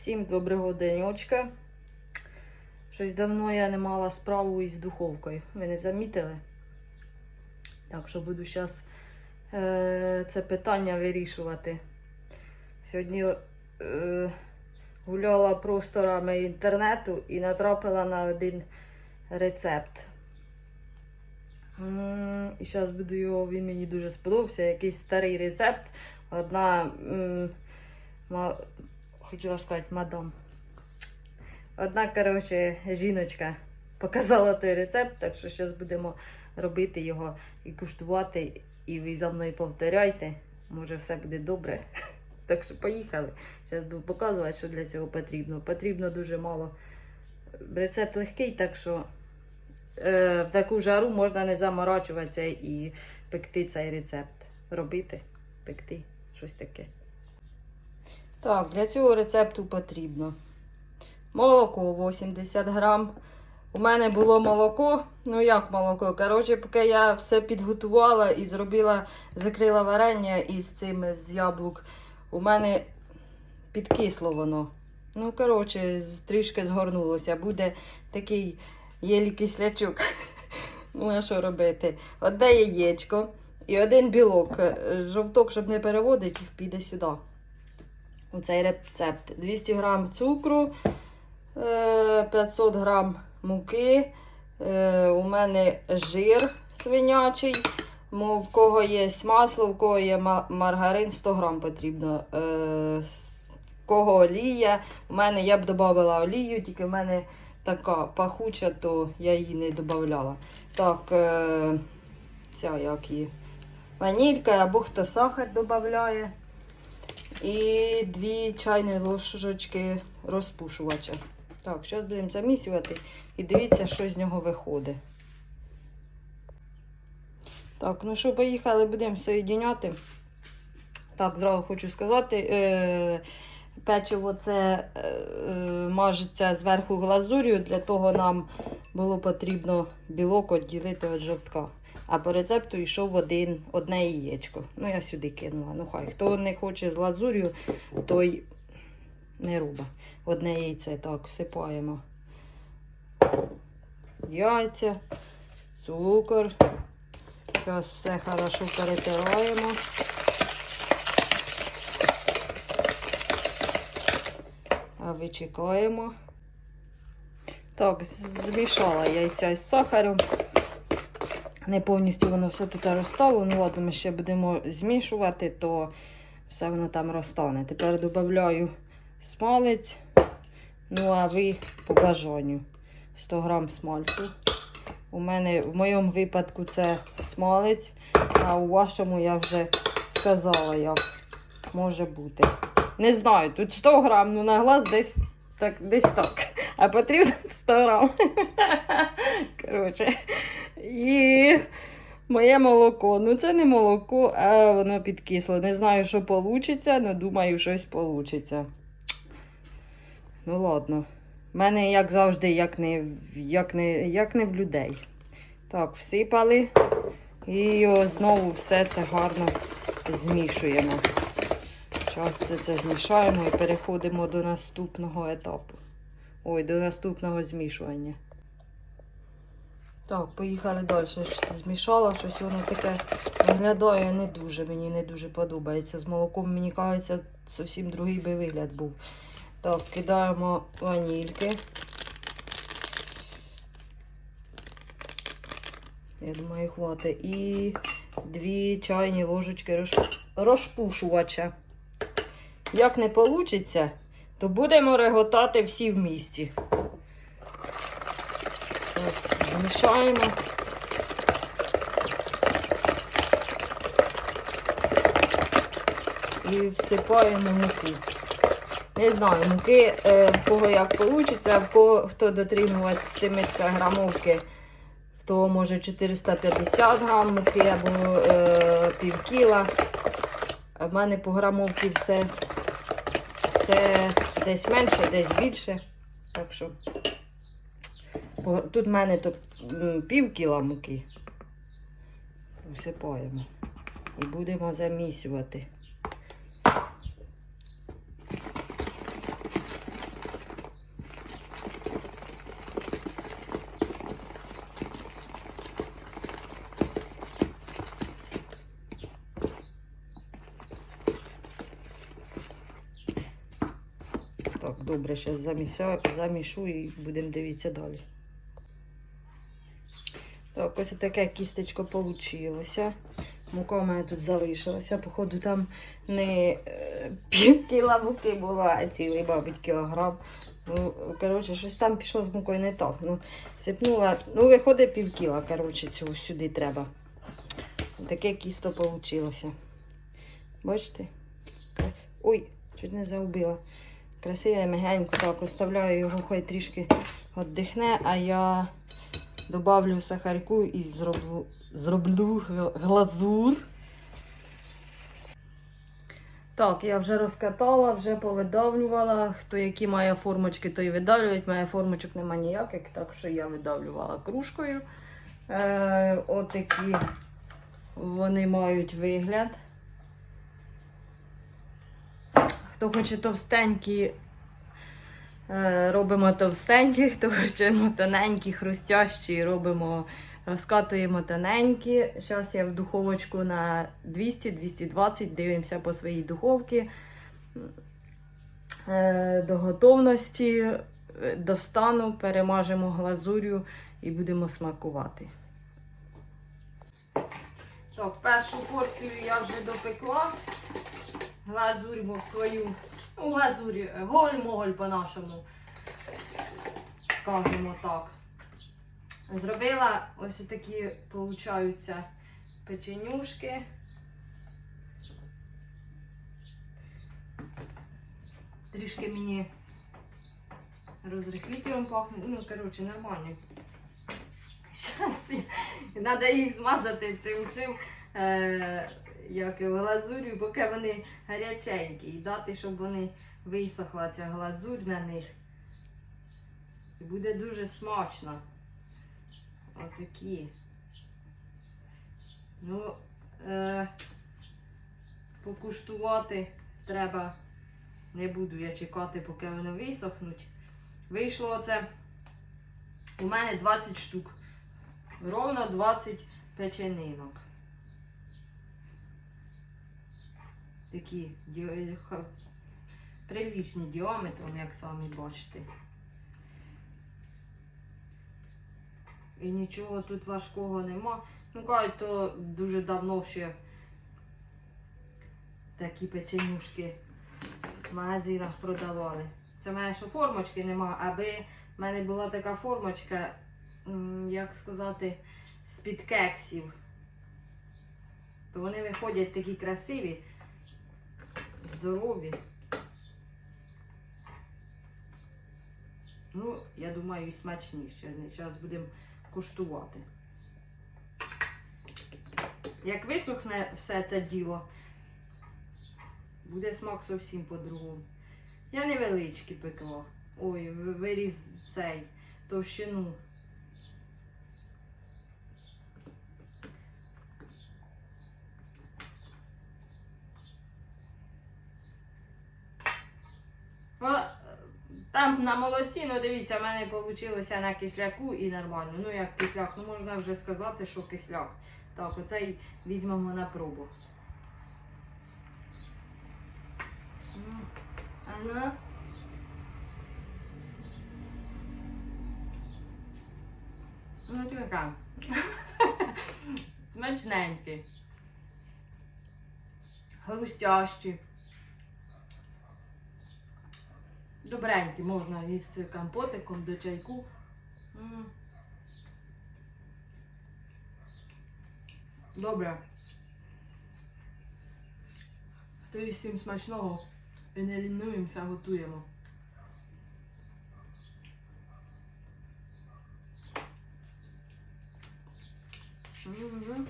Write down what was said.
Всім доброго денечка. Щось давно я не мала справу із духовкою. Ви не замітили? Так що буду зараз е, це питання вирішувати. Сьогодні е, гуляла просторами інтернету і натрапила на один рецепт. І зараз буду його, він мені дуже сподобався. Якийсь старий рецепт. Одна, м, хотіла сказати, мадам. Одна, коротше, жіночка показала той рецепт, так що зараз будемо робити його і куштувати. І ви за мною повторяйте. Може, все буде добре. Так що поїхали. Зараз буду показувати, що для цього потрібно. Потрібно дуже мало. Рецепт легкий, так що е, в таку жару можна не заморачуватися і пекти цей рецепт. Робити, пекти, щось таке. Так, для цього рецепту потрібно молоко 80 грам. У мене було молоко. Ну як молоко? Коротше, поки я все підготувала і зробила, закрила варення із цим з яблук, у мене підкисло воно. Ну, коротше, трішки згорнулося. Буде такий єлі кислячок. Ну, а що робити? Одне яєчко і один білок. Е, Жовток, щоб не переводити, піде сюди. Цей рецепт. 200 грам цукру, е, 500 грам муки. Е, У мене жир свинячий. В кого є масло, в кого є маргарин, 100 грам потрібно. Е, В кого олія. У мене я б додавала олію, тільки в мене така пахуча, то я її не додавала. Так, е, ця як її. Ванілька або хто сахар додає. І дві чайні ложечки розпушувача. Так, зараз будемо замісювати і дивіться, що з нього виходить. Так, ну що, поїхали, будемо соєдиняти. Так, зразу хочу сказати, е, печиво це е, мажеться зверху глазур'ю, для того нам було потрібно білок відділити від жовтка. А по рецепту йшов один, одне яєчко. Ну, я сюди кинула. Ну хай. Хто не хоче з глазур'ю, той не руба. Одне яйце так всипаємо. Яйця, цукор. Зараз все хорошо перетираємо. А вичекаємо. Так, змішала яйця з сахаром. Не повністю воно все тут розстало. Ну ладно, ми ще будемо змішувати, то все воно там розтане. Тепер додаю смалець. Ну, а ви по бажанню. 100 грам смальцю. У мене в моєму випадку це смалець, а у вашому я вже сказала, як може бути. Не знаю, тут 100 грам, ну на глаз десь так, десь так. А потрібно 100 грам. Коротше. І моє молоко. Ну, це не молоко, а воно підкисло. Не знаю, що вийде, але думаю, щось вийде. Ну, ладно. У мене, як завжди, як не, як не, як не в людей. Так, всипали. І знову все це гарно змішуємо. Зараз все це змішаємо і переходимо до наступного етапу. Ой, до наступного змішування. Так, поїхали далі. Змішала, щось воно таке виглядає не дуже. Мені не дуже подобається. З молоком, мені кажеться, зовсім другий би вигляд був. Так, кидаємо ванільки. Я думаю, хватить. І дві чайні ложечки розпушувача. Як не вийде, то будемо реготати всі в місті. Ось, змішаємо. І всипаємо муку. Не знаю, муки е, в кого як вийде, в кого хто дотримуватиметься грамовки, в того може 450 грам муки або е, пів кіла. А в мене по грамовці все, все десь менше, десь більше. Так що тут в мене тут пів кіла муки. Всипаємо. І будемо замісювати. Так, добре, зараз заміся, замішу і будемо дивитися далі. Так, ось таке кістечко вийшло. Мука у мене тут залишилася. Походу, там не е, пів кіла муки було, а цілий, мабуть, кілограм. Ну, коротше, щось там пішло з мукою не так. Ну, сипнула, ну, виходить пів кіла, коротше, цього сюди треба. Таке кісто вийшло. Бачите? Ой, чуть не загубила. Красиве, мягенько так оставляю його, хай трішки віддихне, а я добавлю сахарку і зроблю, зроблю глазур. Так, я вже розкатала, вже повидавлювала. Хто які має формочки, той видавлюють. Має формочок нема ніяких, так що я видавлювала кружкою. Е, отакі вони мають вигляд. Хто хоче товстенькі, е, робимо товстенькі, хто хоче тоненькі, хрустящі, робимо, розкатуємо тоненькі. Зараз я в духовочку на 200-220, дивимося по своїй духовці. Е, До готовності е, достану, перемажемо глазур'ю і будемо смакувати. Так, першу порцію я вже допекла. Глазурь в свою. Ну, глазурь, голь-моголь по-нашому. Скажемо так. Зробила ось такі, получаються, печенюшки. Трішки мені розрихлителем пахне. Ну, коротше, нормально. Щас треба їх змазати цим цим е, як його, глазур'ю, поки вони гаряченькі. І дати, щоб вони висохла ця глазурь на них. І буде дуже смачно. Отакі. Ну, е, покуштувати треба. Не буду я чекати, поки вони висохнуть. Вийшло це у мене 20 штук. Ровно 20 печенинок. Такі ді- прилічні діаметром, як самі бачите. І нічого тут важкого нема. Ну, кажуть, то дуже давно ще такі печенюшки в магазинах продавали. Це в мене що формочки нема, аби в мене була така формочка, як сказати, з-під кексів. То вони виходять такі красиві, здорові. Ну, я думаю, і смачніше. Зараз будемо куштувати. Як висохне все це діло, буде смак зовсім по-другому. Я невеличкі пекла. Ой, виріз цей товщину. О, Там на молоці, ну дивіться, в мене вийшло на кисляку і нормально. Ну як кисляк, ну можна вже сказати, що кисляк. Так, оцей візьмемо на пробу. М, Ага. Ну, така. Смачненькі. Хрустящі. Добренькі можна із компотиком до чайку. М. Добре. То і всім смачного. І не лінуємося, готуємо. Мгм.